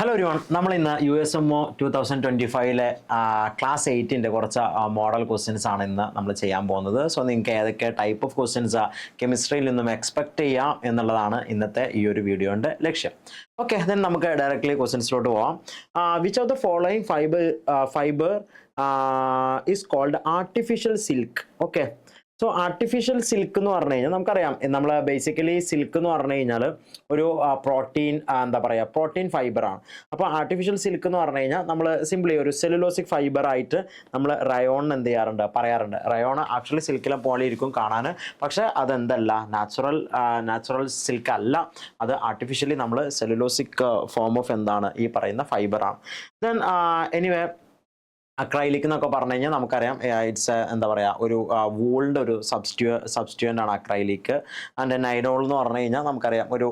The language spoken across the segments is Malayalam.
ഹലോ ഒരുവൺ നമ്മൾ ഇന്ന് U S M O two thousand twenty ഫൈവിലെ class എയ്റ്റിന്റെ കുറച്ച് മോഡൽ ക്വസ്റ്റ്യൻസ് ആണ് ഇന്ന് നമ്മൾ ചെയ്യാൻ പോകുന്നത്. സോ നിങ്ങൾക്ക് ഏതൊക്കെ ടൈപ്പ് ഓഫ് ക്വസ്റ്റ്യൻസ് കെമിസ്ട്രിയിൽ നിന്നും എക്സ്പെക്ട് ചെയ്യാം എന്നുള്ളതാണ് ഇന്നത്തെ ഈ ഒരു വീഡിയോന്റെ ലക്ഷ്യം. ഓക്കെ ദെൻ നമുക്ക് ഡയറക്റ്റ്ലി ക്വസ്റ്റ്യൻസിലോട്ട് പോവാം. Which of the following fibre fibre is called artificial silk okay so artificial silk എന്ന് പറഞ്ഞു കഴിഞ്ഞാൽ നമുക്കറിയാം നമ്മൾ ബേസിക്കലി സിൽക്ക് എന്ന് പറഞ്ഞു കഴിഞ്ഞാൽ ഒരു പ്രോട്ടീൻ എന്താ പറയുക പ്രോട്ടീൻ ഫൈബറാണ് അപ്പോൾ ആർട്ടിഫിഷ്യൽ സിൽക്ക് എന്ന് പറഞ്ഞു കഴിഞ്ഞാൽ നമ്മൾ സിംപ്ലി ഒരു സെലുലോസിക് ഫൈബർ ആയിട്ട് നമ്മൾ റയോണിന് എന്ത് ചെയ്യാറുണ്ട്? പറയാറുണ്ട്. റയോൺ ആക്ച്വലി സിൽക്കിലെ പോലെ ഇരിക്കും കാണാൻ പക്ഷേ അതെന്തല്ല നാച്ചുറൽ നാച്ചുറൽ സിൽക്ക് അല്ല. അത് ആർട്ടിഫിഷ്യലി നമ്മൾ സെലുലോസിക് ഫോം ഓഫ് എന്താണ് ഈ പറയുന്ന ഫൈബറാണ് ദെൻ എനിവേ അക്രൈലിക് എന്നൊക്കെ പറഞ്ഞു കഴിഞ്ഞാൽ നമുക്കറിയാം ഇറ്റ്സ് എന്താ പറയുക ഒരു വൂളിന്റെ ഒരു സബ്സ്റ്റ്യൂ സബ്സ്റ്റ്യൂന്റ് ആണ് അക്രൈലിക് ആൻഡ് നൈനോൾ എന്ന് പറഞ്ഞു കഴിഞ്ഞാൽ നമുക്കറിയാം ഒരു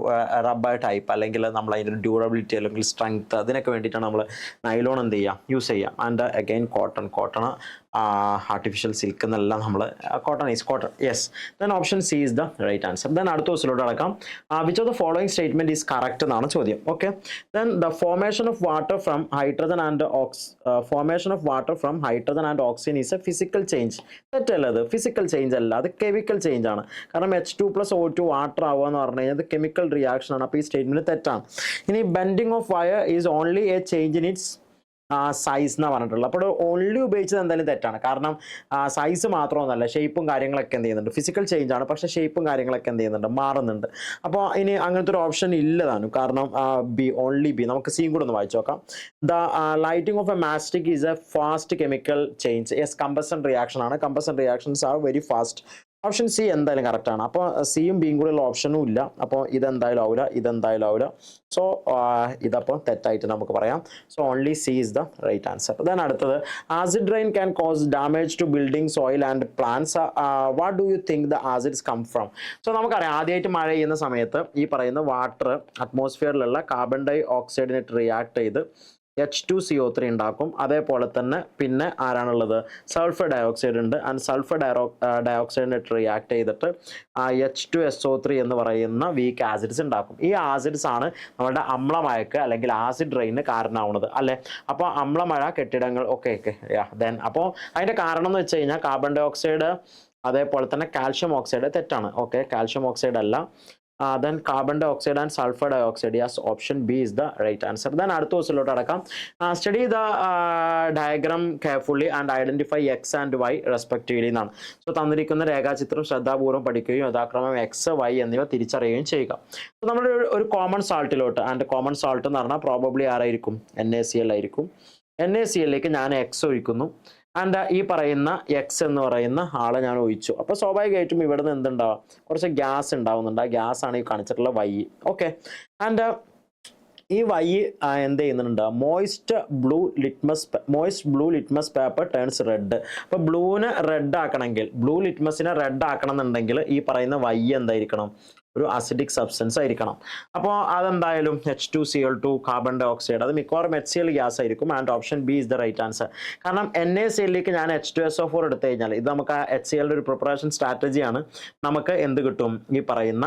റബ്ബർ ടൈപ്പ് അല്ലെങ്കിൽ നമ്മൾ അതിന്റെ ഒരു ഡ്യൂറബിലിറ്റി അല്ലെങ്കിൽ സ്ട്രെങ്ത്ത് അതിനൊക്കെ വേണ്ടിയിട്ടാണ് നമ്മൾ നൈലോൺ എന്ത് ചെയ്യുക യൂസ് ചെയ്യുക. And again cotton cotton artificial silk എന്നെല്ലാം നമ്മൾ cotton is cotton yes then option C is the right answer then അടുത്ത ദിവസത്തിലോട്ട് അടക്കാം which of the following statement is correct എന്നാണ് ചോദ്യം. Okay then the formation of water from hydrogen and ox formation of water from hydrogen and oxygen is a physical change തെറ്റല്ല അത് ഫിസിക്കൽ ചേഞ്ച് അല്ല. അത് കെമിക്കൽ ചേഞ്ച് ആണ്. കാരണം H two plus O two water ആവുക എന്ന് പറഞ്ഞു കഴിഞ്ഞാൽ കെമിക്കൽ റിയാക്ഷൻ ആണ്. അപ്പോൾ ഈ സ്റ്റേറ്റ്മെന്റ് തെറ്റാണ്. ഇനി bending of wire is only a change in its size എന്നാണ് പറഞ്ഞിട്ടുള്ളത്. അപ്പോൾ ഓൺലി ഉപയോഗിച്ചത് എന്തായാലും തെറ്റാണ്. കാരണം സൈസ് മാത്രമൊന്നല്ല ഷേപ്പും കാര്യങ്ങളൊക്കെ എന്ത് ചെയ്യുന്നുണ്ട്. ഫിസിക്കൽ ചേഞ്ച് ആണ് പക്ഷേ ഷേപ്പും കാര്യങ്ങളൊക്കെ എന്ത് ചെയ്യുന്നുണ്ട് മാറുന്നുണ്ട്. അപ്പോൾ ഇനി അങ്ങനത്തെ ഒരു ഓപ്ഷൻ ഇല്ലതാണ് കാരണം ബി ഓൺലി ബി നമുക്ക് സീൻ കൂടെ ഒന്ന് വായിച്ചു നോക്കാം. The lighting of a matchstick is a fast chemical change yes combustion reaction ആണ്. Combustion reactions are very fast option C എന്തായാലും കറക്റ്റ് ആണ്. അപ്പോൾ സിയും ബിയും കൂടെയുള്ള ഓപ്ഷനും ഇല്ല. അപ്പോൾ ഇതെന്തായാലും ആവില്ല ഇതെന്തായാലും ആവില്ല സോ ഇതപ്പോൾ തെറ്റായിട്ട് നമുക്ക് പറയാം. So only C is the right answer then അടുത്തത് acid rain can cause damage to building soil and plants what do you think the acids come from so നമുക്കറിയാം ആദ്യമായിട്ട് മഴ ചെയ്യുന്ന സമയത്ത് ഈ പറയുന്ന വാട്ടർ അറ്റ്മോസ്ഫിയറിലുള്ള കാർബൺ ഡൈ ഓക്സൈഡിനായിട്ട് റിയാക്ട് ചെയ്ത് H two C O three ഉണ്ടാക്കും. അതേപോലെ തന്നെ പിന്നെ ആരാണുള്ളത്? സൾഫർ ഡയോക്സൈഡ് ഉണ്ട്. ആൻഡ് സൾഫർ ഡയറോ ഡയോക്സൈഡിനായിട്ട് റിയാക്ട് ചെയ്തിട്ട് H two S O three എന്ന് പറയുന്ന വീക്ക് ആസിഡ്സ് ഉണ്ടാക്കും. ഈ ആസിഡ്സ് ആണ് നമ്മുടെ അമ്ലമഴക്ക് അല്ലെങ്കിൽ ആസിഡ് റെയിന് കാരണമാവുന്നത്. അല്ലേ? അപ്പോൾ അമ്ലമഴ കെട്ടിടങ്ങൾ ഓക്കെ ഓക്കെ ദെൻ അപ്പോൾ അതിന്റെ കാരണം എന്ന് വെച്ച് കഴിഞ്ഞാൽ കാർബൺ ഡയോക്സൈഡ് അതേപോലെ തന്നെ കാൽഷ്യം ഓക്സൈഡ് തെറ്റാണ്. ഓക്കെ കാൽഷ്യം ഓക്സൈഡ് അല്ല. Then carbon dioxide and sulphur dioxide yes option B is the right answer then അടുത്ത ദിവസത്തിലോട്ട് അടക്കാം. Study the diagram carefully and identify X and Y respectively എന്നാണ്. സോ തന്നിരിക്കുന്ന രേഖാചിത്രം ശ്രദ്ധാപൂർവം പഠിക്കുകയും യഥാക്രമം എക്സ് വൈ എന്നിവ തിരിച്ചറിയുകയും ചെയ്യുക. സോ നമ്മുടെ ഒരു കോമൺ സാൾട്ടിലോട്ട് ആൻഡ് കോമൺ സാൾട്ട് എന്ന് പറഞ്ഞാൽ പ്രോബബ്ലി ആരായിരിക്കും? എൻ എ സി എൽ ആയിരിക്കും. എൻ എ സി എല്ലിലേക്ക് ഞാൻ എക്സ് ഒഴിക്കുന്നു. ആൻഡ് ഈ പറയുന്ന എക്സ് എന്ന് പറയുന്ന ആളെ ഞാൻ ഒഴിച്ചു. അപ്പോൾ സ്വാഭാവികമായിട്ടും ഇവിടെ നിന്ന് എന്തുണ്ടാവും? കുറച്ച് ഗ്യാസ് ഉണ്ടാവുന്നുണ്ട്. ആ ഗ്യാസ് ആണ് ഈ കാണിച്ചിട്ടുള്ള വൈ ഓക്കെ ആൻഡ് ഈ വൈ എന്ത് ചെയ്യുന്നുണ്ട്? Moist blue litmus moist blue litmus paper turns red അപ്പോൾ ബ്ലൂവിനെ റെഡ് ആക്കണമെങ്കിൽ ബ്ലൂ ലിറ്റ്മസിനെ റെഡ് ആക്കണം എന്നുണ്ടെങ്കിൽ ഈ പറയുന്ന വൈ എന്തായിരിക്കണം? ഒരു അസിഡിക് സബ്സ്റ്റൻസ് ആയിരിക്കണം. അപ്പോൾ അതെന്തായാലും H two C L two carbon dioxide അത് മിക്കവാറും എച്ച് സി എൽ ഗ്യാസ് ആയിരിക്കും. And option B is the right answer കാരണം എൻ എ സി എല്ലിലേക്ക് ഞാൻ H two S O four എടുത്തു കഴിഞ്ഞാൽ ഇത് നമുക്ക് ആ എച്ച് സി എല്ലിന്റെ ഒരു പ്രിപ്പറേഷൻ സ്ട്രാറ്റജിയാണ് നമുക്ക് എന്ത് കിട്ടും? ഈ പറയുന്ന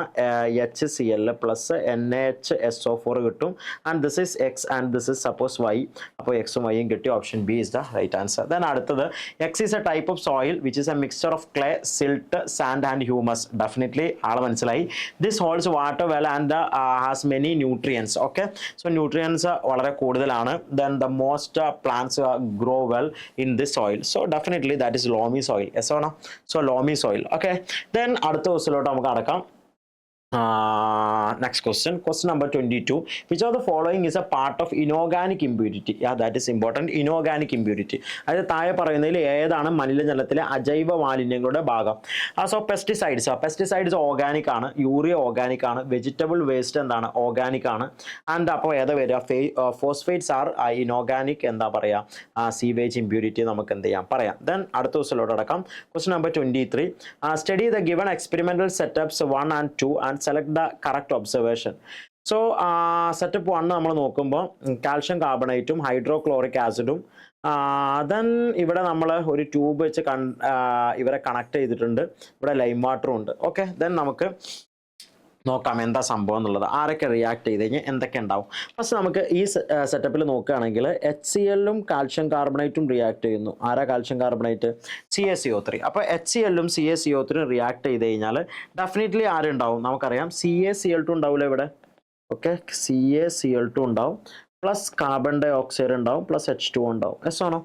H C L plus N H S O four കിട്ടും. And this is X and this is suppose Y അപ്പോൾ എക്സും വൈയും കിട്ടി. Option B is the right answer then അടുത്തത് X is a type of soil which is a mixture of clay silt sand and humus definitely ആളെ മനസ്സിലായി. This holds water well and has many nutrients okay so nutrients വളരെ കൂടുതലാണ്. Then the most plants grow well in this soil so definitely that is loamy soil yes ഓണോ so loamy soil okay then അടുത്ത ദിവസത്തിലോട്ട് നമുക്ക് അടക്കാം. Next question. Question number 22 which of the following is a part of inorganic impurity? Yeah that is important. Inorganic impurity. അതായത് താഴെ പറയുന്നതിൽ ഏതാണ് മലിനജലത്തിലെ അജൈവ മാലിന്യങ്ങളുടെ ഭാഗം? സോ പെസ്റ്റിസൈഡ്സ് പെസ്റ്റിസൈഡ്സ് ഓർഗാനിക് ആണ്. യൂറിയ ഓർഗാനിക് ആണ്. വെജിറ്റബിൾ വേസ്റ്റ് എന്താണ്? ഓർഗാനിക് ആണ്. ആൻഡ് അപ്പോൾ ഏതാ വരിക? ഫേ ഫോസ്ഫേറ്റ്സ് ആർ ഇനോർഗാനിക് എന്താ പറയുക സീവേജ് ഇമ്പ്യൂരിറ്റി നമുക്ക് എന്ത് ചെയ്യാം? പറയാം. ദെൻ അടുത്ത ദിവസത്തിലോട്ട് അടക്കാം. Question number twenty three study the given experimental setups one and two and select the correct observation so setup one നമ്മൾ നോക്കുമ്പോൾ കാൽഷ്യം കാർബണേറ്റും ഹൈഡ്രോക്ലോറിക് ആസിഡും ദെൻ ഇവിടെ നമ്മൾ ഒരു ട്യൂബ് വെച്ച് കൺ ഇവരെ കണക്ട് ചെയ്തിട്ടുണ്ട്. ഇവിടെ ലൈം വാട്ടറും ഉണ്ട്. ഓക്കെ ദെൻ നമുക്ക് നോക്കാം എന്താ സംഭവം എന്നുള്ളത്. ആരൊക്കെ റിയാക്ട് ചെയ്ത് കഴിഞ്ഞാൽ എന്തൊക്കെ ഉണ്ടാവും. ഫസ്റ്റ് നമുക്ക് ഈ സെറ്റപ്പിൽ നോക്കുകയാണെങ്കിൽ എച്ച് സി എല്ലും കാൽഷ്യം കാർബണേറ്റും റിയാക്ട് ചെയ്യുന്നു. ആരാ calcium carbonate C A C O three അപ്പോൾ എച്ച് സി എല്ലും C A C O three react ചെയ്ത് കഴിഞ്ഞാൽ ഡെഫിനറ്റ്ലി ആരുണ്ടാവും? നമുക്കറിയാം. C A C L two ഉണ്ടാവില്ല ഇവിടെ? Okay C A C L two ഉണ്ടാവും. പ്ലസ് കാർബൺ ഡൈ ഓക്സൈഡ് ഉണ്ടാവും പ്ലസ് എച്ച് ടു ഉണ്ടാവും. എസ് ആണോ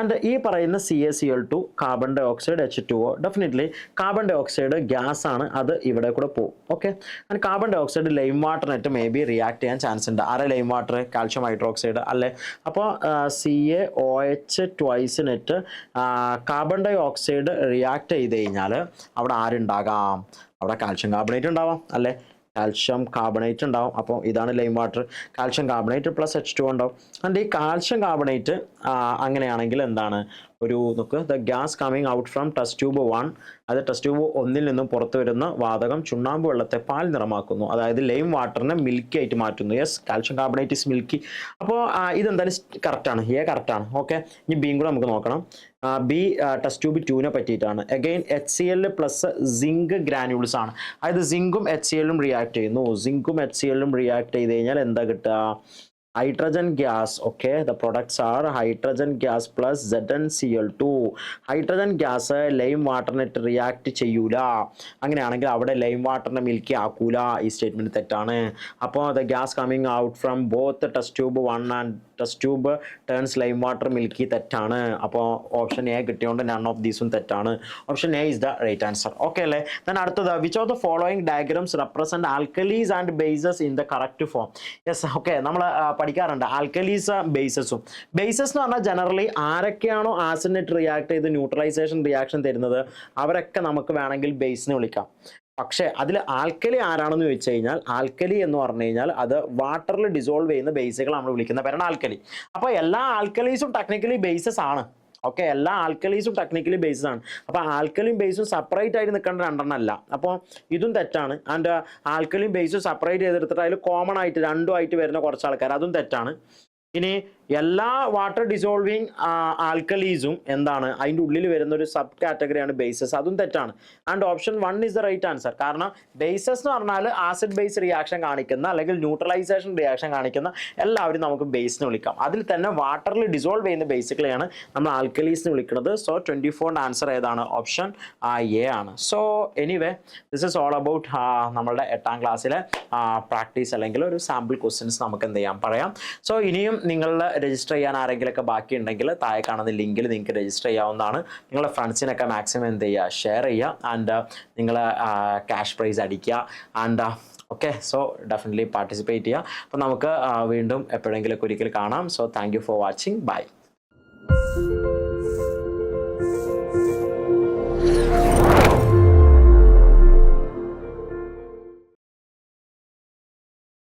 ആൻഡ് ഈ പറയുന്ന C A C L two carbon dioxide H two O definitely carbon dioxide gas ആണ് അത് ഇവിടെ കൂടെ പോകും. Okay and carbon dioxide lime വാട്ടറിനായിട്ട് may be react ചെയ്യാൻ ചാൻസ് ഉണ്ട്. ആരെ ലൈം വാട്ടർ കാൽഷ്യം ഹൈഡ്രോക്സൈഡ് അല്ലേ? അപ്പോൾ സി എ ഒ എച്ച് ട്വൈസിനിട്ട് കാർബൺ ഡൈ ഓക്സൈഡ് റിയാക്ട് ചെയ്ത് കഴിഞ്ഞാൽ അവിടെ ആരുണ്ടാകാം? അവിടെ കാൽഷ്യം കാർബണേറ്റ് ഉണ്ടാവാം അല്ലേ? കാൽഷ്യം കാർബണേറ്റ് ഉണ്ടാവും. അപ്പോൾ ഇതാണ് lime water. Calcium carbonate plus H two ഉണ്ടാവും. ആൻഡ് ഈ കാൽഷ്യം കാർബണേറ്റ് അങ്ങനെയാണെങ്കിൽ എന്താണ്? ഒരു നോക്ക് the gas coming out from test tube one അത് ടെസ്റ്റ് ട്യൂബ് ഒന്നിൽ നിന്നും പുറത്തു വരുന്ന വാതകം ചുണ്ണാമ്പ് വെള്ളത്തെ പാൽ നിറമാക്കുന്നു. അതായത് ലൈം വാട്ടറിനെ മിൽക്കി ആയിട്ട് മാറ്റുന്നു. Yes calcium carbonate is milky അപ്പോൾ ഇതെന്തായാലും കറക്റ്റാണ്. എ കറക്റ്റാണ്. ഓക്കെ ഇനി ബിയും കൂടെ നമുക്ക് നോക്കണം. ബി ടെസ്റ്റ് ട്യൂബ് ടൂവിനെ പറ്റിയിട്ടാണ് again H C L plus zinc granules ആണ്. അതായത് സിങ്കും എച്ച് സി എല്ലും റിയാക്ട് ചെയ്യുന്നു. സിങ്കും എച്ച് സി എല്ലും റിയാക്ട് ചെയ്ത് കഴിഞ്ഞാൽ എന്താ കിട്ടുക? Hydrogen gas okay? The products are hydrogen gas plus ZnCl2 hydrogen gas lime വാട്ടറിനിട്ട് react ചെയ്യൂല അങ്ങനെയാണെങ്കിൽ അവിടെ ലൈം വാട്ടറിനെ മിൽക്കി ആക്കൂല. ഈ സ്റ്റേറ്റ്മെന്റ് തെറ്റാണ്. അപ്പോൾ the gas coming out from both test tube one and test tube turns lime water milky തെറ്റാണ്. അപ്പോൾ ഓപ്ഷൻ എ കിട്ടിയോണ്ട് നൺ ഓഫ് ദീസും തെറ്റാണ്. Option A is the right answer okay അല്ലേ? ദൻ അടുത്തത് which of the following diagrams represent alkalis and bases in the correct form yes okay നമ്മൾ പഠിക്കാറുണ്ട്. ആൽക്കലീസ് ബേസസും ബേസസ് എന്ന് പറഞ്ഞാൽ ജനറലി ആരൊക്കെയാണോ ആസിഡിനെറ്റ് റിയാക്ട് ചെയ്ത് ന്യൂട്രലൈസേഷൻ റിയാക്ഷൻ തരുന്നത് അവരൊക്കെ നമുക്ക് വേണമെങ്കിൽ ബേസിനെ വിളിക്കാം. പക്ഷേ അതിൽ ആൽക്കലി ആരാണെന്ന് ചോദിച്ചു കഴിഞ്ഞാൽ ആൽക്കലി എന്ന് പറഞ്ഞു കഴിഞ്ഞാൽ അത് വാട്ടറിൽ ഡിസോൾവ് ചെയ്യുന്ന ബേസുകൾ നമ്മൾ വിളിക്കുന്ന പേരാണ് ആൽക്കലി അപ്പോൾ എല്ലാ ആൽക്കലീസും ടെക്നിക്കലി ബേസസ് ആണ്. ഓക്കെ എല്ലാ ആൽക്കലീസും ടെക്നിക്കലി ബേസ്ഡ് ആണ്. അപ്പോൾ ആൽക്കലിയും ബേസും സെപ്പറേറ്റ് ആയിട്ട് നിൽക്കേണ്ട രണ്ടെണ്ണം അല്ല അപ്പോൾ ഇതും തെറ്റാണ്. ആൻഡ് ആൽക്കലിയും ബേസും സെപ്പറേറ്റ് ചെയ്തെടുത്തിട്ട് അതിൽ കോമൺ ആയിട്ട് രണ്ടും ആയിട്ട് വരുന്ന കുറച്ച് ആൾക്കാർ അതും തെറ്റാണ്. ഇനി എല്ലാ വാട്ടർ ഡിസോൾവിങ് ആൽക്കലീസും എന്താണ്? അതിന്റെ ഉള്ളിൽ വരുന്ന ഒരു സബ് കാറ്റഗറിയാണ് ബേസസ് അതും തെറ്റാണ്. And option one is the right answer കാരണം ബേസസ് എന്ന് പറഞ്ഞാൽ ആസിഡ് ബേസ് റിയാക്ഷൻ കാണിക്കുന്ന അല്ലെങ്കിൽ ന്യൂട്രലൈസേഷൻ റിയാക്ഷൻ കാണിക്കുന്ന എല്ലാവരും നമുക്ക് ബേസിന് വിളിക്കാം. അതിൽ തന്നെ വാട്ടറിൽ ഡിസോൾവ് ചെയ്യുന്ന ബേസിക്കലിയാണ് നമ്മൾ ആൽക്കലീസിന് വിളിക്കുന്നത്. സോ ട്വന്റി ഫോറിന്റെ ആൻസർ ഏതാണ്? ഓപ്ഷൻ എ ആണ്. So anyway this is all about നമ്മളുടെ എട്ടാം ക്ലാസ്സിലെ പ്രാക്ടീസ് അല്ലെങ്കിൽ ഒരു സാമ്പിൾ ക്വസ്റ്റ്യൻസ് നമുക്ക് എന്ത് ചെയ്യാം? പറയാം. സോ ഇനിയും നിങ്ങളുടെ രജിസ്റ്റർ ചെയ്യാൻ ആരെങ്കിലുമൊക്കെ ബാക്കി ഉണ്ടെങ്കിൽ താഴെ കാണുന്ന ലിങ്കിൽ നിങ്ങൾക്ക് രജിസ്റ്റർ ചെയ്യാവുന്നതാണ്. നിങ്ങളുടെ ഫ്രണ്ട്സിനൊക്കെ മാക്സിമം എന്ത് ചെയ്യുക? ഷെയർ ചെയ്യുക ആൻഡ് നിങ്ങൾ ക്യാഷ് പ്രൈസ് അടിക്കുക and okay so definitely participate ചെയ്യുക. അപ്പോൾ നമുക്ക് വീണ്ടും എപ്പോഴെങ്കിലുമൊക്കെ ഒരിക്കൽ കാണാം. So thank for watching bye